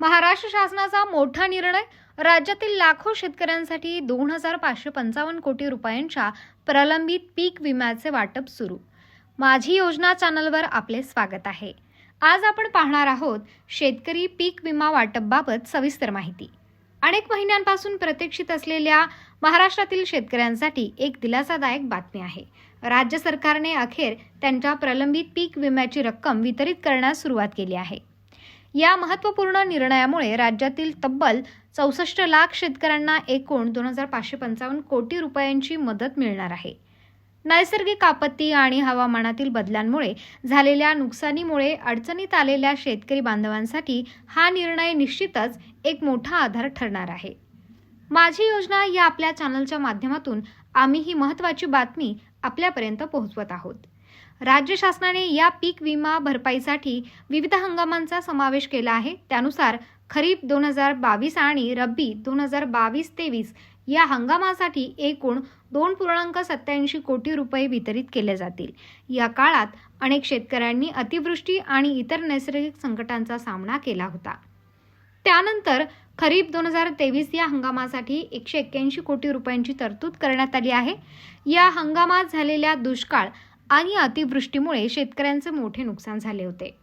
महाराष्ट्र शासनाचा मोठा निर्णय राज्यातील लाखो शेतकऱ्यांसाठी दोन हजार पाचशे पंचावन्न कोटी रुपयांच्या प्रलंबित पीक विम्याचे वाटप सुरू. माझी योजना चॅनलवर आपले स्वागत आहे. आज आपण पाहणार आहोत शेतकरी पीक विमा वाटपबाबत सविस्तर माहिती. अनेक महिन्यांपासून प्रतीक्षित असलेल्या महाराष्ट्रातील शेतकऱ्यांसाठी एक दिलासादायक बातमी आहे. राज्य सरकारने अखेर त्यांच्या प्रलंबित पीक विम्याची रक्कम वितरित करण्यास सुरुवात केली आहे. या महत्त्वपूर्ण निर्णयामुळे राज्यातील तब्बल चौसष्ट लाख शेतकऱ्यांना एकूण दोन हजार पाचशे पंचावन्न कोटी रुपयांची मदत मिळणार आहे. नैसर्गिक आपत्ती आणि हवामानातील बदलांमुळे झालेल्या नुकसानीमुळे अडचणीत आलेल्या शेतकरी बांधवांसाठी हा निर्णय निश्चितच एक मोठा आधार ठरणार आहे. माझी योजना या आपल्या चॅनलच्या माध्यमातून आम्ही ही महत्त्वाची बातमी आपल्यापर्यंत पोहोचवत आहोत. राज्य शासनाने या पीक विमा भरपाईसाठी विविध हंगामांचा समावेश केला आहे. त्यानुसार खरीप दोन हजार बावीस आणि रब्बी दोन हजार बावीस तेवीस या हंगामासाठी एकूण दोन पूर्णांक सत्याऐंशी कोटी रुपये वितरित केले जातील. या काळात अनेक शेतकऱ्यांनी अतिवृष्टी आणि इतर नैसर्गिक संकटांचा सामना केला होता. त्यानंतर खरीप दोन हजार तेवीस या हंगामासाठी एकशे एक्क्याऐंशी कोटी रुपयांची तरतूद करण्यात आली आहे. या हंगामात झालेल्या दुष्काळ आणि अतिवृष्टीमुळे शेतकऱ्यांचे मोठे नुकसान झाले होते.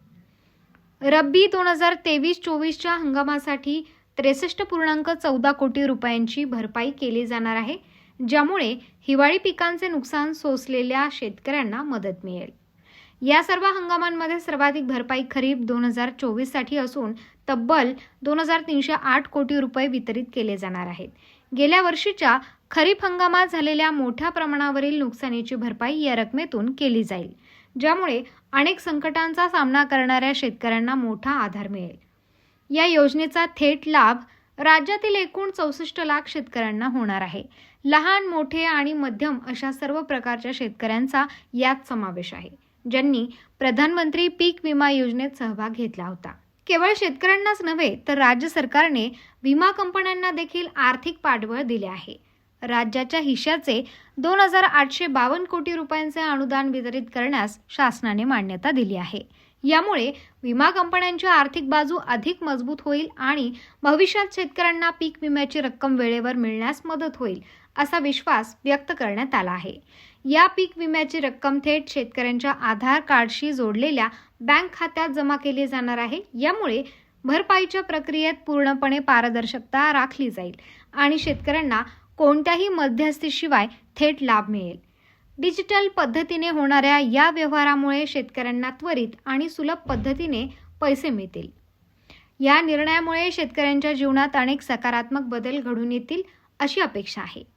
रब्बी दोन हजार तेवीस चोवीसच्या हंगामासाठी त्रेसष्ट पूर्णांक चौदा कोटी रुपयांची भरपाई केली जाणार आहे ज्यामुळे हिवाळी पिकांचे नुकसान सोसलेल्या शेतकऱ्यांना मदत मिळेल. या सर्व हंगामांमध्ये सर्वाधिक भरपाई खरीप दोन हजार चोवीससाठी असून तब्बल दोन हजार तीनशे आठ कोटी रुपये वितरित केले जाणार आहेत. गेल्या वर्षीच्या खरीप हंगामात झालेल्या मोठ्या प्रमाणावरील नुकसानीची भरपाई या रकमेतून केली जाईल ज्यामुळे अनेक संकटांचा सामना करणाऱ्या शेतकऱ्यांना मोठा आधार मिळेल. या योजनेचा थेट लाभ राज्यातील एकूण चौसष्ट लाख शेतकऱ्यांना होणार आहे. लहान मोठे आणि मध्यम अशा सर्व प्रकारच्या शेतकऱ्यांचा यात समावेश आहे ज्यांनी प्रधानमंत्री पीक विमा योजनेत सहभाग घेतला होता. केवळ शेतकऱ्यांनाच नव्हे तर राज्य सरकारने विमा कंपन्यांना देखील आर्थिक पाठबळ दिले आहे. राज्याच्या हिश्श्याचे दोन हजार आठशे बावन्न कोटी रुपयांचे अनुदान वितरित करण्यास शासनाने मान्यता दिली आहे. यामुळे विमा कंपन्यांची आर्थिक बाजू अधिक मजबूत होईल आणि भविष्यात शेतकऱ्यांना पीक विम्याची रक्कम वेळेवर मिळण्यास मदत होईल असा विश्वास व्यक्त करण्यात आला आहे. या पीक विम्याची रक्कम थेट शेतकऱ्यांच्या आधार कार्डशी जोडलेल्या बँक खात्यात जमा केली जाणार आहे. यामुळे भरपाईच्या प्रक्रियेत पूर्णपणे पारदर्शकता राखली जाईल आणि शेतकऱ्यांना कोणत्याही मध्यस्थीशिवाय थेट लाभ मिळेल. डिजिटल पद्धतीने होणाऱ्या या व्यवहारामुळे शेतकऱ्यांना त्वरित आणि सुलभ पद्धतीने पैसे मिळतील. या निर्णयामुळे शेतकऱ्यांच्या जीवनात अनेक सकारात्मक बदल घडून येतील अशी अपेक्षा आहे.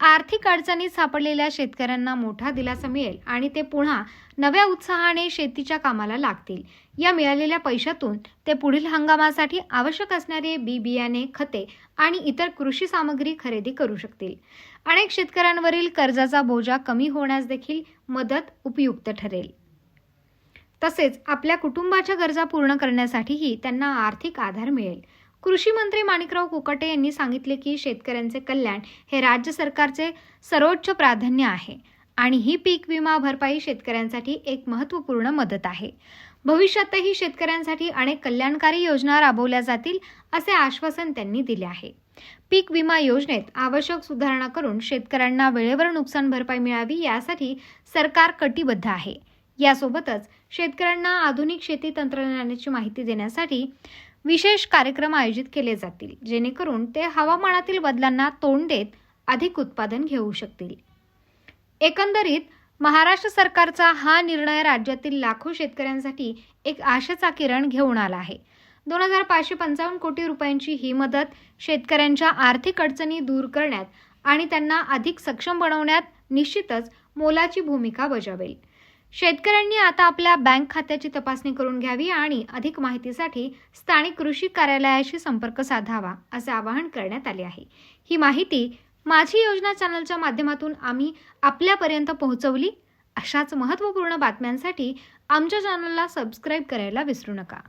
आर्थिक अडचणीत सापडलेल्या शेतकऱ्यांना मोठा दिलासा मिळेल आणि ते पुन्हा नव्या उत्साहाने शेतीच्या कामाला लागतील. या मिळालेल्या पैशातून ते पुढील हंगामासाठी आवश्यक असणारे बी बियाणे खते आणि इतर कृषी सामग्री खरेदी करू शकतील. अनेक शेतकऱ्यांवरील कर्जाचा बोजा कमी होण्यास देखील मदत उपयुक्त ठरेल. तसेच आपल्या कुटुंबाच्या गरजा पूर्ण करण्यासाठीही त्यांना आर्थिक आधार मिळेल. कृषी मंत्री माणिकराव कुकटे यांनी सांगितले की शेतकऱ्यांचे कल्याण हे राज्य सरकारचे सर्वोच्च प्राधान्य आहे आणि ही पीक विमा भरपाई शेतकऱ्यांसाठी एक महत्त्वपूर्ण मदत आहे. भविष्यातही शेतकऱ्यांसाठी अनेक कल्याणकारी योजना राबवल्या जातील असे आश्वासन त्यांनी दिले आहे. पीक विमा योजनेत आवश्यक सुधारणा करून शेतकऱ्यांना वेळेवर नुकसान भरपाई मिळावी यासाठी सरकार कटिबद्ध आहे. यासोबतच शेतकऱ्यांना आधुनिक शेती तंत्रज्ञानाची माहिती देण्यासाठी विशेष कार्यक्रम आयोजित केले जातील जेणेकरून ते हवामानातील बदलांना तोंड देत अधिक उत्पादन घेऊ शकतील. एकंदरीत महाराष्ट्र सरकारचा हा निर्णय राज्यातील लाखो शेतकऱ्यांसाठी एक आशेचा किरण घेऊन आला आहे. दोन हजार पाचशे पंचावन्न कोटी रुपयांची ही मदत शेतकऱ्यांच्या आर्थिक अडचणी दूर करण्यात आणि त्यांना अधिक सक्षम बनवण्यात निश्चितच मोलाची भूमिका बजावेल. शेतकऱ्यांनी आता आपल्या बँक खात्याची तपासणी करून घ्यावी आणि अधिक माहितीसाठी स्थानिक कृषी कार्यालयाशी संपर्क साधावा असे आवाहन करण्यात आले आहे. ही माहिती माझी योजना चॅनलच्या माध्यमातून आम्ही आपल्यापर्यंत पोहोचवली. अशाच महत्त्वपूर्ण बातम्यांसाठी आमच्या चॅनलला सबस्क्राईब करायला विसरू नका.